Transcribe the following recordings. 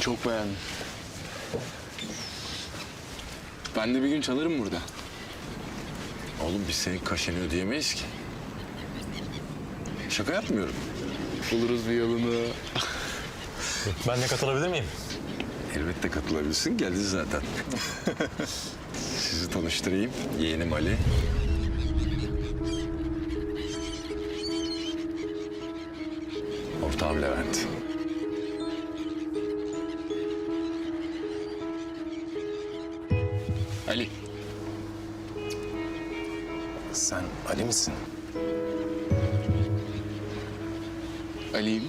Çok beğendim. Ben de bir gün çalarım burada. Oğlum biz senin kaşeni ödeyemeyiz ki. Şaka yapmıyorum. Buluruz bir yolunu. Ben de katılabilir miyim? Elbette katılabilirsin. Geldi zaten. Sizi tanıştırayım. Yeğenim Ali. Ortağım Levent. Misin? Ali'yim.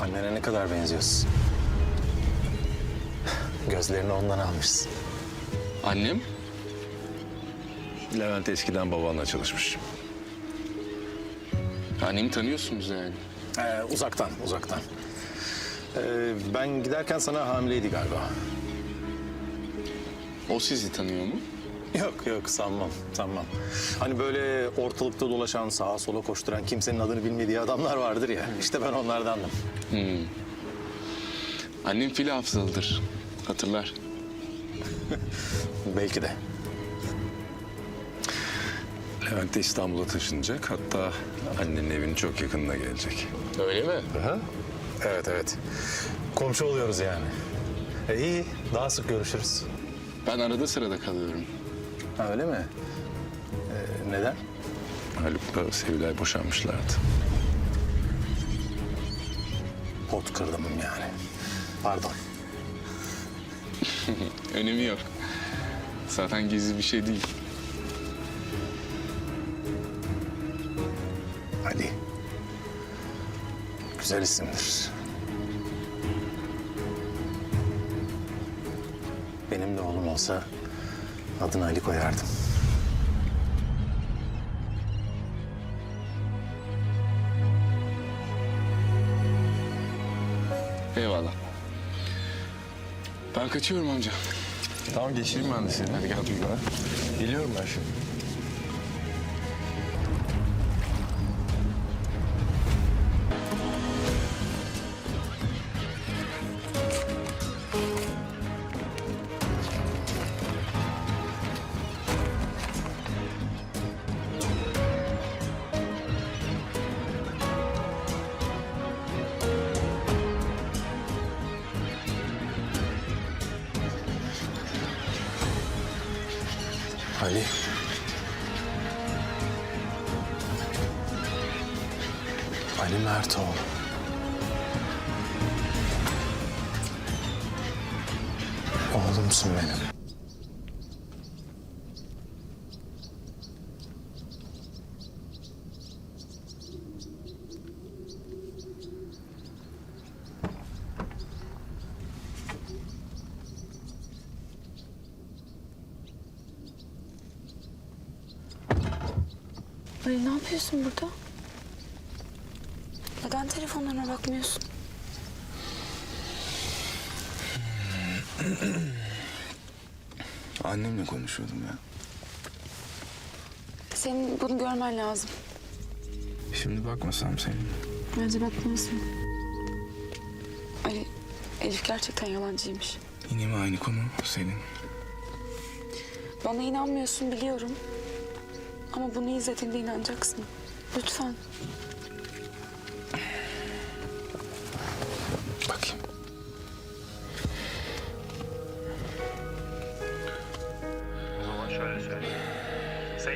Annene ne kadar benziyorsun. Gözlerini ondan almışsın. Annem. Levent eskiden babanla çalışmış. Annemi tanıyorsunuz yani. Ee, uzaktan, uzaktan. Ee, ben giderken sana hamileydi galiba. O sizi tanıyor mu? Yok yok sanmam, sanmam. Hani böyle ortalıkta dolaşan, sağa sola koşturan, kimsenin adını bilmediği adamlar vardır ya. İşte ben onlardandım. Annem fil hafızalıdır. Hatırlar. Belki de. Levent de İstanbul'a taşınacak. Hatta annenin evinin çok yakınına gelecek. Öyle mi? Aha. Evet evet. Komşu oluyoruz yani. E, iyi, daha sık görüşürüz. Ben arada sırada kalıyorum. Ha, öyle mi? Ee, neden? Haluk'la Sevilay boşanmışlardı. Pot kırdım yani. Pardon. Önemi yok. Zaten gizli bir şey değil. Ali. Güzel isimdir. Benim de oğlum olsa adını Ali koyardım. Eyvallah. Ben kaçıyorum amca. Tamam geçireyim ben de seni. Hadi gel Duygu. Geliyorum ben şimdi. Ali Mertoğlu. Oğlumsun benim. Ali ne yapıyorsun burada? Neden telefonlarına bakmıyorsun? Annemle konuşuyordum ya. Senin bunu görmen lazım. Şimdi bakmasam senin. Bence bakmalısın. Ali, Elif gerçekten yalancıymış. Yine mi aynı konu senin? Bana inanmıyorsun biliyorum. Ama bunu izlediğinde inanacaksın. Lütfen.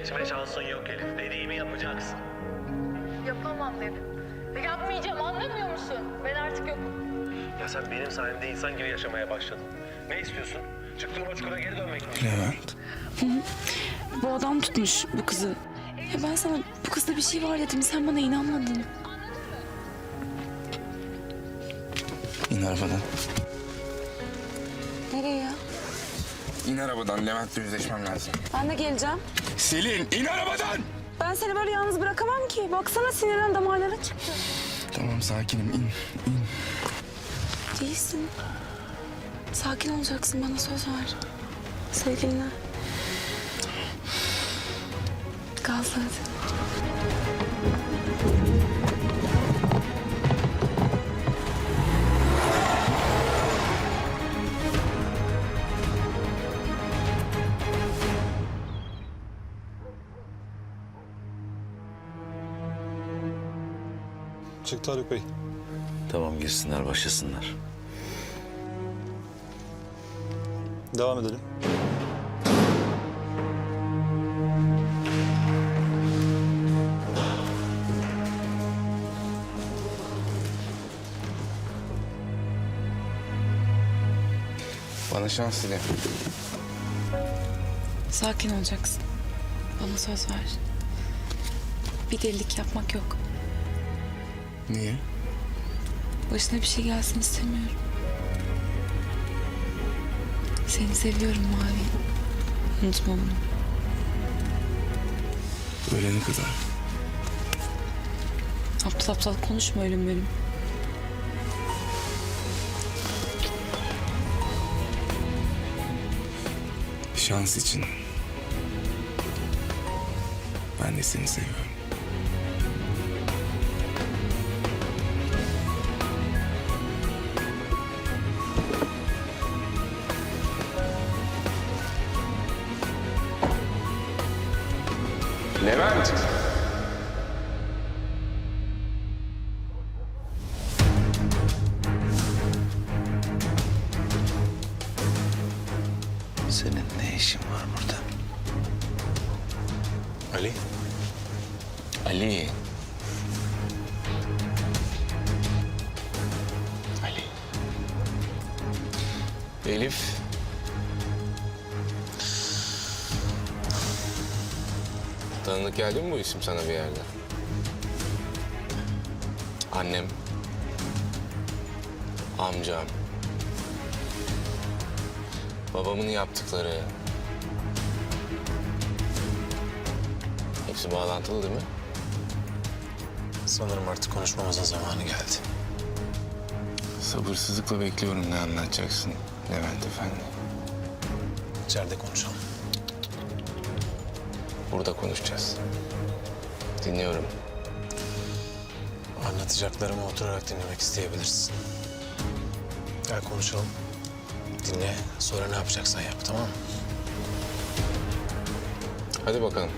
Seçme şansın yok Elif. Dediğimi yapacaksın. Yapamam dedim. Yapmayacağım anlamıyor musun? Ben artık yokum. Ya sen benim sayemde insan gibi yaşamaya başladın. Ne istiyorsun? Çıktığın o çukura geri dönmek mi? Levent. Bu adam tutmuş bu kızı. Ya ben sana bu kızda bir şey var dedim. Sen bana inanmadın. İn arabadan. Nereye ya? İn arabadan. Levent'le yüzleşmem lazım. Ben de geleceğim. Selin in arabadan. Ben seni böyle yalnız bırakamam ki. Baksana sinirden damarlara çıktı. Tamam sakinim in. in. Değilsin. Sakin olacaksın bana söz ver. Sevgilinle. Gazla hadi. Çıktı Haluk Bey. Tamam girsinler başlasınlar. Devam edelim. Bana şans dile. Sakin olacaksın. Bana söz ver. Bir delilik yapmak yok. Niye? Başına bir şey gelsin istemiyorum. Seni seviyorum Mavi. Unutma bunu. Ölene kadar. Aptal aptal konuşma ölüm bölüm. Şans için. Ben de seni seviyorum. Senin ne işin var burada? Ali. Ali. Ali. Elif. Tanıdık geldi mi bu isim sana bir yerde? Annem. Amcam. Babamın yaptıkları. Hepsi bağlantılı değil mi? Sanırım artık konuşmamızın zamanı geldi. Sabırsızlıkla bekliyorum ne anlatacaksın Levent Efendi. İçeride konuşalım. Burada konuşacağız. Dinliyorum. Anlatacaklarımı oturarak dinlemek isteyebilirsin. Gel konuşalım. Dinle, sonra ne yapacaksan yap, tamam mı? Hadi bakalım.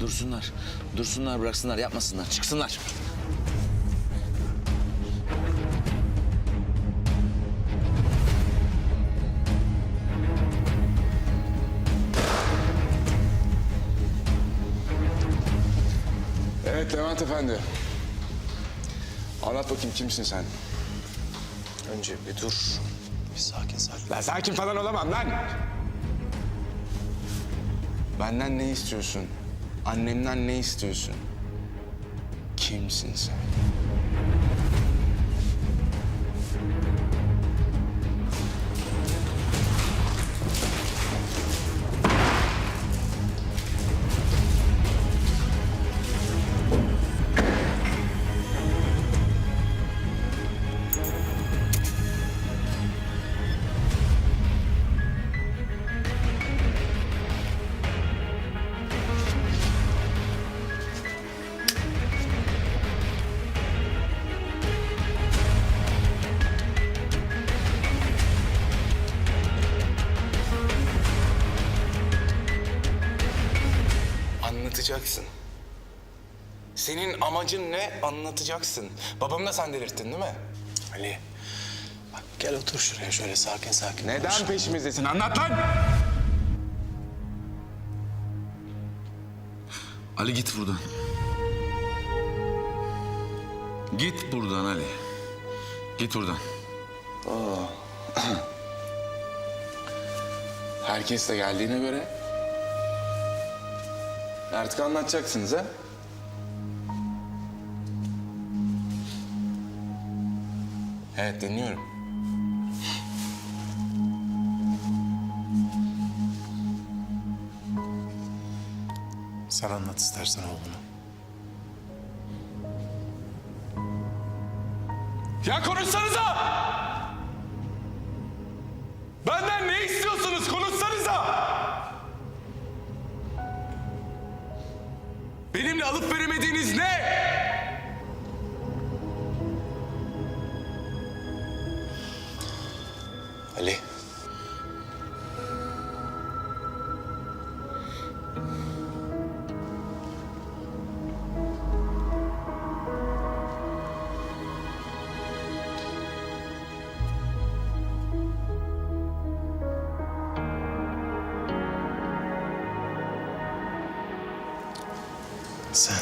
Dursunlar. Dursunlar bıraksınlar yapmasınlar. Çıksınlar. Evet Levent Efendi. Anlat bakayım kimsin sen? Önce bir dur. Bir sakin sakin. Lan sakin falan olamam lan. Benden ne istiyorsun? Annemden ne istiyorsun? Kimsin sen? Anlatacaksın. Senin amacın ne? Anlatacaksın. Babamı da sen delirttin değil mi? Ali, bak gel otur şuraya şöyle sakin sakin. Neden konuş. peşimizdesin? Anlat lan! Ali git buradan. Git buradan Ali. Git buradan. Herkes de geldiğine göre artık anlatacaksınız ha? Evet dinliyorum. Sen anlat istersen oğlunu. Ya konuşsanıza! Alıp veremediğiniz ne? Sen.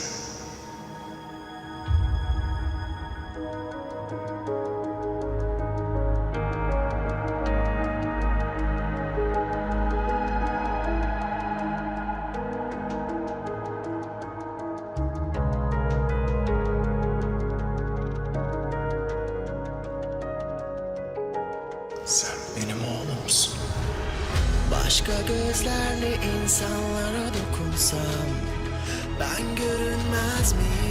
Sen benim oğlumsun. Başka gözlerle insanlara dokunsam Ben görünmez miyim?